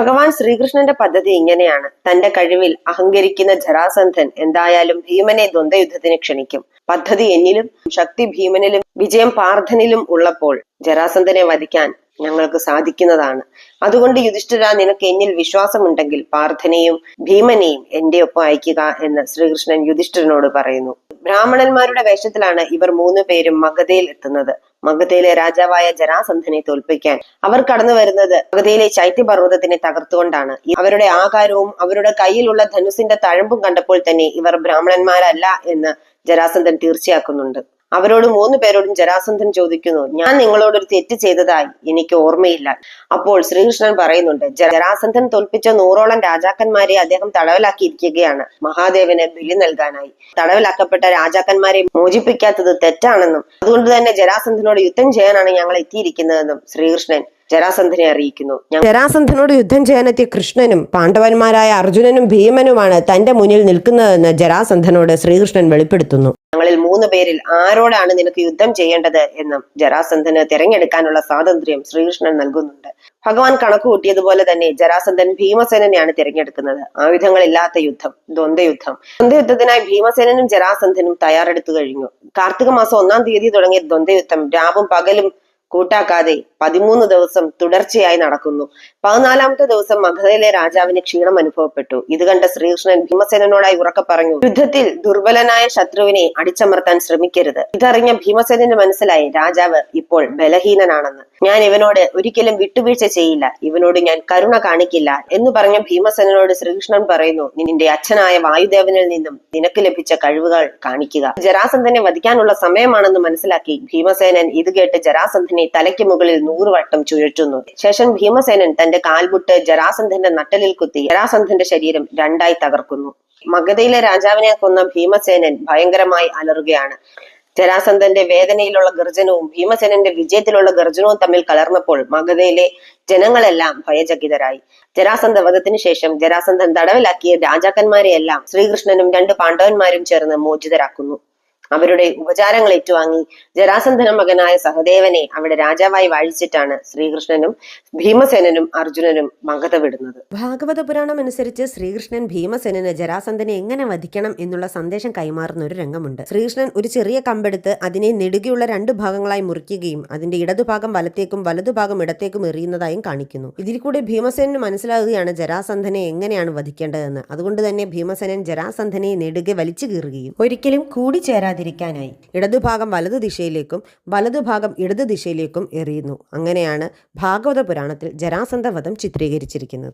ഭഗവാൻ ശ്രീകൃഷ്ണന്റെ പദ്ധതി ഇങ്ങനെയാണ്. തന്റെ കഴിവിൽ അഹങ്കരിക്കുന്ന ജരാസന്ധൻ എന്തായാലും ഭീമനെ ദ്വന്ദ്വയുദ്ധത്തിന് ക്ഷണിക്കും. പദ്ധതി എന്നിലും ശക്തി ഭീമനിലും വിജയം പാർത്ഥനിലും ഉള്ളപ്പോൾ ജരാസന്ധനെ വധിക്കാൻ ഞങ്ങൾക്ക് സാധിക്കുന്നതാണ്. അതുകൊണ്ട് യുധിഷ്ഠിര നിനക്ക് എന്നിൽ വിശ്വാസമുണ്ടെങ്കിൽ പാർത്ഥനെയും ഭീമനെയും എന്റെ ഒപ്പം അയക്കുക എന്ന് ശ്രീകൃഷ്ണൻ യുധിഷ്ഠിരനോട് പറയുന്നു. ബ്രാഹ്മണന്മാരുടെ വേഷത്തിലാണ് ഇവർ മൂന്നു പേരും മഗധയിൽ എത്തുന്നത്. മഗധയിലെ രാജാവായ ജരാസന്ധനെ തോൽപ്പിക്കാൻ അവർ കടന്നു വരുന്നത് മഗധയിലെ ചൈത്യപർവതത്തിനെ തകർത്തുകൊണ്ടാണ്. അവരുടെ ആകാരവും അവരുടെ കയ്യിലുള്ള ധനുസിന്റെ തഴമ്പും കണ്ടപ്പോൾ തന്നെ ഇവർ ബ്രാഹ്മണന്മാരല്ല എന്ന് ജരാസന്ധൻ തീർച്ചയാക്കുന്നുണ്ട്. അവരോട് മൂന്ന് പേരോടും ജരാസന്ധൻ ചോദിക്കുന്നു ഞാൻ നിങ്ങളോട് ഒരു തെറ്റ് ചെയ്തതായി എനിക്ക് ഓർമ്മയില്ല. അപ്പോൾ ശ്രീകൃഷ്ണൻ പറയുന്നുണ്ട് ജരാസന്ധൻ തോൽപ്പിച്ച നൂറോളം രാജാക്കന്മാരെ അദ്ദേഹം തടവിലാക്കിയിരിക്കുകയാണ് മഹാദേവന് ബലി നൽകാനായി. തടവിലാക്കപ്പെട്ട രാജാക്കന്മാരെ മോചിപ്പിക്കാത്തത് തെറ്റാണെന്നും അതുകൊണ്ട് തന്നെ ജരാസന്ധനോട് യുദ്ധം ചെയ്യാനാണ് ഞങ്ങൾ എത്തിയിരിക്കുന്നതെന്നും ശ്രീകൃഷ്ണൻ ജരാസന്ധനെ അറിയിക്കുന്നു. ജരാസന്ധനോട് യുദ്ധം ചെയ്യാനെത്തിയ കൃഷ്ണനും പാണ്ഡവന്മാരായ അർജുനനും ഭീമനുമാണ് തന്റെ മുന്നിൽ നിൽക്കുന്നതെന്ന് ജരാസന്ധനോട് ശ്രീകൃഷ്ണൻ വെളിപ്പെടുത്തുന്നു. ഞങ്ങളിൽ മൂന്ന് പേരിൽ ആരോടാണ് നിനക്ക് യുദ്ധം ചെയ്യേണ്ടത് എന്നും ജരാസന്ധന് തിരഞ്ഞെടുക്കാനുള്ള സ്വാതന്ത്ര്യം ശ്രീകൃഷ്ണൻ നൽകുന്നുണ്ട്. ഭഗവാൻ കണക്ക് കൂട്ടിയതുപോലെ തന്നെ ജരാസന്ധൻ ഭീമസേനനെയാണ് തിരഞ്ഞെടുക്കുന്നത്. ആയുധങ്ങളില്ലാത്ത യുദ്ധം ദ്വന്ദ്വയുദ്ധം. ദ്വന്ദ്വയുദ്ധത്തിനായി ഭീമസേനനും ജരാസന്ധനും തയ്യാറെടുത്തു കഴിഞ്ഞു. കാർത്തിക മാസം ഒന്നാം തീയതി തുടങ്ങിയ ദ്വന്ദ്വയുദ്ധം രാവും പകലും കൂട്ടാക്കാതെ പതിമൂന്ന് ദിവസം തുടർച്ചയായി നടക്കുന്നു. പതിനാലാമത്തെ ദിവസം മഗധയിലെ രാജാവിന് ക്ഷീണം അനുഭവപ്പെട്ടു. ഇത് കണ്ട ശ്രീകൃഷ്ണൻ ഭീമസേനോടായി ഉറക്കെ പറഞ്ഞു യുദ്ധത്തിൽ ദുർബലനായ ശത്രുവിനെ അടിച്ചമർത്താൻ ശ്രമിക്കരുത്. ഇതറിഞ്ഞ ഭീമസേനന് മനസ്സിലായി രാജാവ് ഇപ്പോൾ ബലഹീനനാണെന്ന്. ഞാൻ ഇവനോട് ഒരിക്കലും വിട്ടുവീഴ്ച ചെയ്യില്ല. ഇവനോട് ഞാൻ കരുണ കാണിക്കില്ല. എന്ന് പറഞ്ഞ ഭീമസേനോട് ശ്രീകൃഷ്ണൻ പറയുന്നു നിന്റെ അച്ഛനായ വായുദേവനിൽ നിന്നും നിനക്ക് ലഭിച്ച കഴിവുകൾ കാണിക്കുക. ജരാസന്ധനെ വധിക്കാനുള്ള സമയമാണെന്ന് മനസ്സിലാക്കി ഭീമസേനൻ ഇത് കേട്ട് ജരാസന്ധനെ തലയ്ക്ക് മുകളിൽ നൂറുവട്ടം ചുഴറ്റുന്നു. ശേഷം ഭീമസേനൻ തന്റെ കാൽമുട്ട് ജരാസന്ധന്റെ നട്ടലിൽ കുത്തി ജരാസന്ധന്റെ ശരീരം രണ്ടായി തകർക്കുന്നു. മഗധയിലെ രാജാവിനെ കൊന്ന ഭീമസേനൻ ഭയങ്കരമായി അലറുകയാണ്. ജരാസന്ധന്റെ വേദനയിലുള്ള ഗർജനവും ഭീമസേനന്റെ വിജയത്തിലുള്ള ഗർജനവും തമ്മിൽ കലർന്നപ്പോൾ മഗധയിലെ ജനങ്ങളെല്ലാം ഭയചകിതരായി. ജരാസന്ധ വധത്തിനു ശേഷം ജരാസന്ധൻ തടവിലാക്കിയ രാജാക്കന്മാരെയെല്ലാം ശ്രീകൃഷ്ണനും രണ്ട് പാണ്ഡവന്മാരും ചേർന്ന് മോചിതരാക്കുന്നു. അവരുടെ ഉപചാരങ്ങൾ ഏറ്റുവാങ്ങി. ജരാസന്ധന മകനായ സഹദേവനെ അവിടെ രാജാവായി വാഴിച്ചിട്ടാണ് ശ്രീകൃഷ്ണനും ഭീമസേനനും അർജുനനും മഗധ വിടുന്നത് ഭാഗവത പുരാണം അനുസരിച്ച് ശ്രീകൃഷ്ണൻ ഭീമസേനന് ജരാസന്ധനെ എങ്ങനെ വധിക്കണം എന്നുള്ള സന്ദേശം കൈമാറുന്ന ഒരു രംഗമുണ്ട്. ശ്രീകൃഷ്ണൻ ഒരു ചെറിയ കമ്പെടുത്ത് അതിനെ നെടുകിയുള്ള രണ്ട് ഭാഗങ്ങളായി മുറിക്കുകയും അതിന്റെ ഇടതുഭാഗം വലത്തേക്കും വലതുഭാഗം ഇടത്തേക്കും എറിയുന്നതായും കാണിക്കുന്നു. ഇതിൽ കൂടി ഭീമസേനന് മനസ്സിലാകുകയാണ് ജരാസന്ധനെ എങ്ങനെയാണ് വധിക്കേണ്ടതെന്ന്. അതുകൊണ്ട് തന്നെ ഭീമസേനൻ ജരാസന്ധനെ നെടുകെ വലിച്ചു കീറുകയും ഒരിക്കലും കൂടിച്ചേരാതിരിക്കാനായി ഇടതുഭാഗം വലതു ദിശയിലേക്കും വലതുഭാഗം ഇടതു ദിശയിലേക്കും എറിയുന്നു. അങ്ങനെയാണ് ഭാഗവത പുരാണത്തിൽ ജരാസന്ധ വധം ചിത്രീകരിച്ചിരിക്കുന്നത്.